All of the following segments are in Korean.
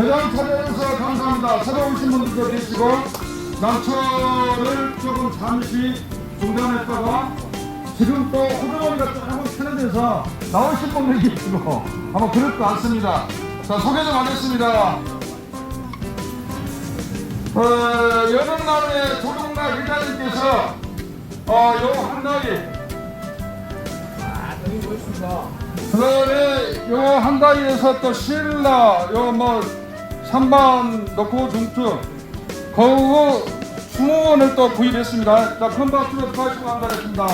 매장 찾아주셔서 감사합니다. 새로 오신 분들도 계시고 난초를 조금 잠시 중단했다가 지금 또 호주머니가 조금 편해져서 나오실 분들이 계시고 한번 그럴 것 같습니다. 자 소개 좀 하겠습니다. 어, 여름날에 조동락 일장님께서 어, 요 한다리 그 다음에 요 한다리에서 또 신라 요뭐 3번 넣고 중투 거우 20원을 또 구입했습니다. 자, 큰 박수로 수고하시고 감사드립니다.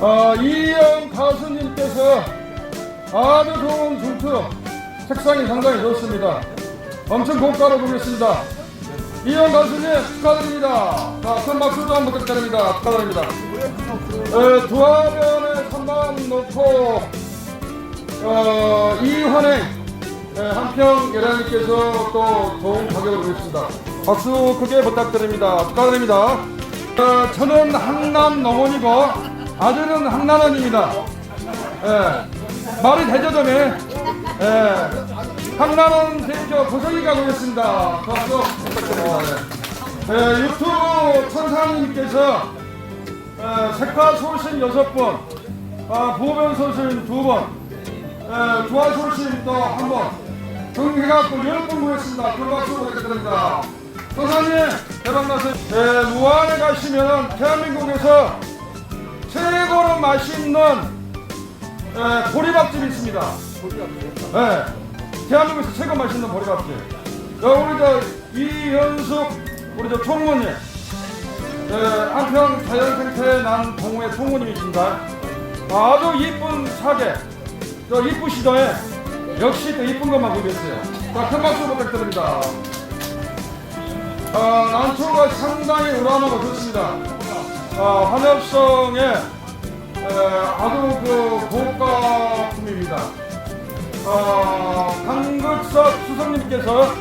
어, 이영 가수님께서 아주 좋은 중투 색상이 상당히 좋습니다. 엄청 고가로 보겠습니다. 이영 가수님 축하드립니다. 자, 큰 박수 좀 부탁드립니다. 축하드립니다. 에, 두 화면에 3만 놓고 어, 이환행 에, 한평 여라님께서 또 좋은 가격으로 보겠습니다. 박수 크게 부탁드립니다. 축하드립니다. 어, 저는 한남 농원이고 아들은 한남원입니다. 예, 말이 되죠 좀 해. 예, 한남원 대표 고성이가 보겠습니다. 박수 부탁드립니다. 예. 예, 유튜브 천사님께서 에, 색화 소신 여섯 번, 아, 보변 소신 두 번, 에, 주화 소신 또한 번, 정해갖고 열번 모였습니다. 큰 박수 부탁드립니다. 선사님 대박나세요. 에, 무안에 가시면 대한민국에서 최고로 맛있는 에, 보리밥집이 있습니다. 네, 대한민국에서 최고 맛있는 보리밥집. 자, 우리 저 이현숙 우리 저 총무님. 네, 한평 자연생태 난 동호회 총무님이십니다. 아주 이쁜 사계, 저 이쁘시더에 역시 또 이쁜 것만 보겠어요. 자, 큰 박수 부탁드립니다. 아, 난초가 상당히 우람하고 좋습니다. 아, 환엽성의 에, 아주 그 고가품입니다. 어, 강극석 수석님께서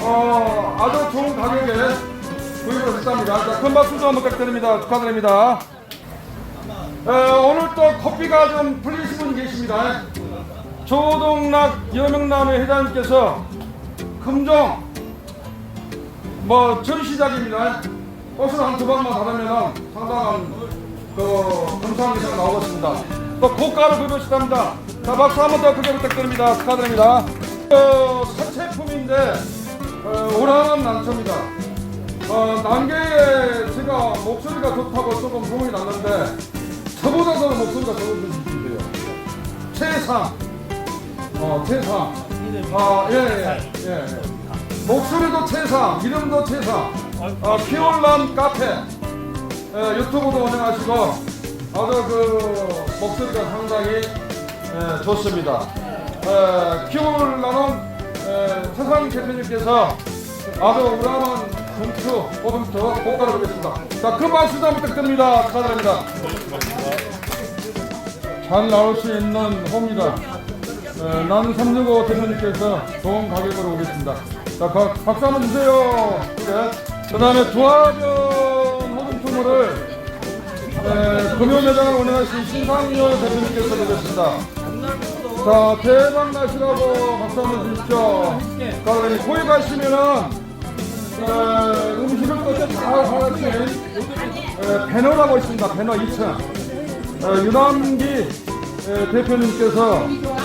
어, 아주 좋은 가격에 구입을 했답니다. 자, 큰 박수 좀 부탁드립니다. 축하드립니다. 에, 오늘 또 커피가 좀 풀리신 분이 계십니다. 조동락 여명남의 회장님께서 금종 뭐 전시작입니다. 꽃을 한두 방만 받으면 상당한 그 감사한 기사가 나오겠습니다. 또 고가를 구입하셨답니다. 자 박수 한 번 더 크게 부탁드립니다. 축하드립니다. 어, 사체품인데 어, 오랑한 난초입니다. 어, 난개에 제가 목소리가 좋다고 조금 소문이 났는데 저보다도 목소리가 좋은 분이신데요. 최상. 어, 최상. 아, 예, 예, 예. 목소리도 최상, 이름도 최상. 어, 피올람 카페. 예, 유튜브도 운영하시고 아주 그 목소리가 상당히 예, 좋습니다. 예, 피올람은 예, 세상 대표님께서 아주 우람한 금투, 오금투 고가를 보겠습니다. 자, 큰 박수 좀 부탁드립니다. 축하드립니다. 잘 나올 수 있는 홈이다. 에, 난365 대표님께서 좋은 가격으로 오겠습니다. 자, 가- 박수 한번 주세요. 그래. 그 다음에 두화변 호등투물을 금요 매장을 운영하신 신상료 대표님께서 되겠습니다. 자, 대박 나시라고 박수 한번 주십시오. 그다음에 거기 가시면은 에, 음식을 또잘 하신 에, 배너라고 있습니다. 배너 2층. 어, 유남기 에, 대표님께서 에,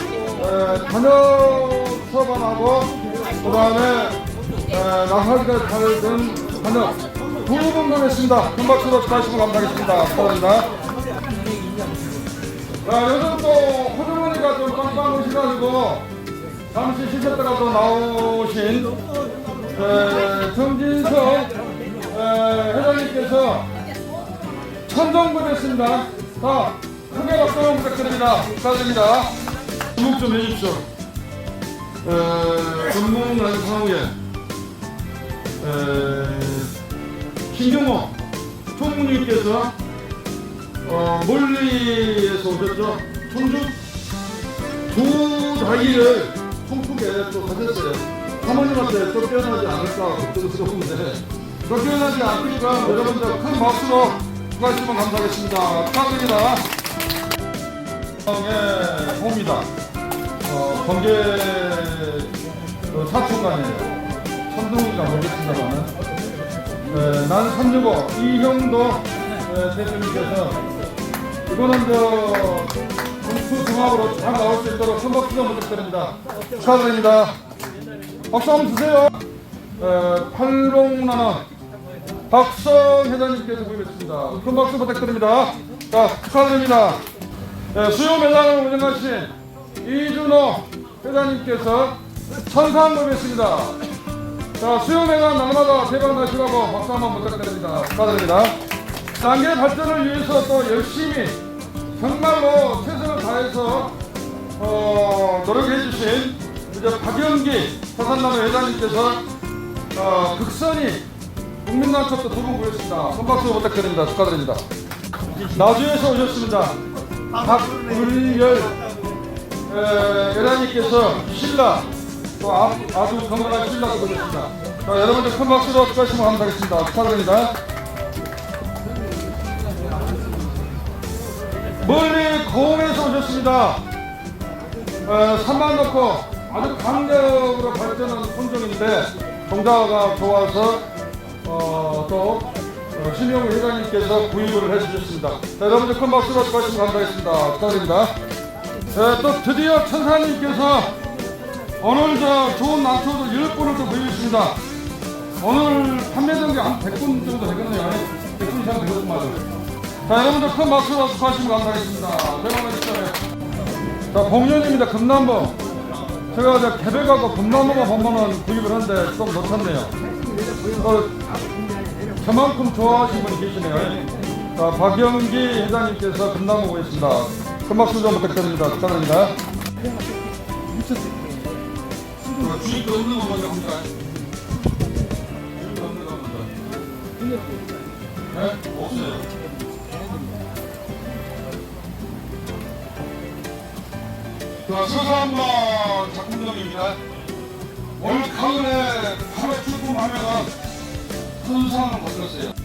단역 서반하고 그 다음에 나사지가 잘든 단역 두분 보겠습니다. 큰 박수로 축하하시고 감사하겠습니다. 축하합니다. 자, 요즘 또 호주머니가 좀 깜빡 오셔가지고 잠시 쉬셨다가 또 나오신 에, 정진석 에, 회장님께서 천정부 됐습니다. 자, 크게 박수 부탁드립니다. 축하드립니다. 주목 좀 해주십시오. 에, 전문난 상우에 김경호 총무님께서 어, 멀리에서 오셨죠? 청주 두 자기를 통크게 또 가졌어요. 사모님한테 쫓겨나지 않을까 걱정스러운데 쫓겨나지 않으니까 여러분들 큰 박수로 축하해주시면 감사하겠습니다. 축하드립니다. 의 홈이다. 어, 번개 그 사촌간이에요. 천둥인가 모르겠습니다만은. 네, 난365 이형도 네, 대표님께서 이거는 저 공수 종합으로 잘 나올 수 있도록 큰 박수 좀 부탁드립니다. 축하드립니다. 박수 한번 주세요. 에, 팔롱나는 박성 회장님께서 구입했습니다. 큰 박수 부탁드립니다. 자, 축하드립니다. 네, 수요 매장을 운영하신 이준호 회장님께서 천상 구입했습니다. 자, 수요 매장 날마다 대박 나시라고 박수 한번 부탁드립니다. 축하드립니다. 단계 발전을 위해서 또 열심히 정말로 최선을 다해서 어, 노력해 주신 이제 박영기 사산나무 회장님께서 어, 극선이 국민난첩도 두분 구했습니다. 손박수 부탁드립니다. 축하드립니다. 나주에서 오셨습니다. 박불열 에, 회장님께서 신라 또 아, 아주 건강한 신라도 구했습니다. 자, 여러분들 큰 박수로 축하하시면 감사하겠습니다. 축하드립니다. 멀리 고흥에서 오셨습니다. 어, 산만 넣고 아주 강력으로 발전한 품종인데 종자가 좋아서 어, 또 어, 신용 회장님께서 구입을 해주셨습니다. 자, 여러분들 큰 박수로 축하하시면 감사하겠습니다. 축하드립니다. 네, 또 드디어 천사님께서 오늘 저 좋은 난초도 10분을 또 구입했습니다. 오늘 판매된 게한 100분 정도 되겠네요. 100분 이상 되겠구만 자, 여러분들 큰 박수로 축하하시면 감사하겠습니다. 대박나 주시네. 자, 공연입니다. 금남보. 제가 저 개백하고 금남보만 보면은 구입을 하는데 좀 놓쳤네요. 또 저만큼 좋아하시는 분이 계시네요. 자, 박영기 회장님께서 금남보 오겠습니다. 큰 박수 좀 부탁드립니다. 축하드립니다. 주입도 없는 거 먼저 합니다. 주입도 없는 거 먼저. 네? 없어요. 자, 서산마 작품동입니다. 올 가을에 8월 출품하면은 큰 상을 거뒀어요.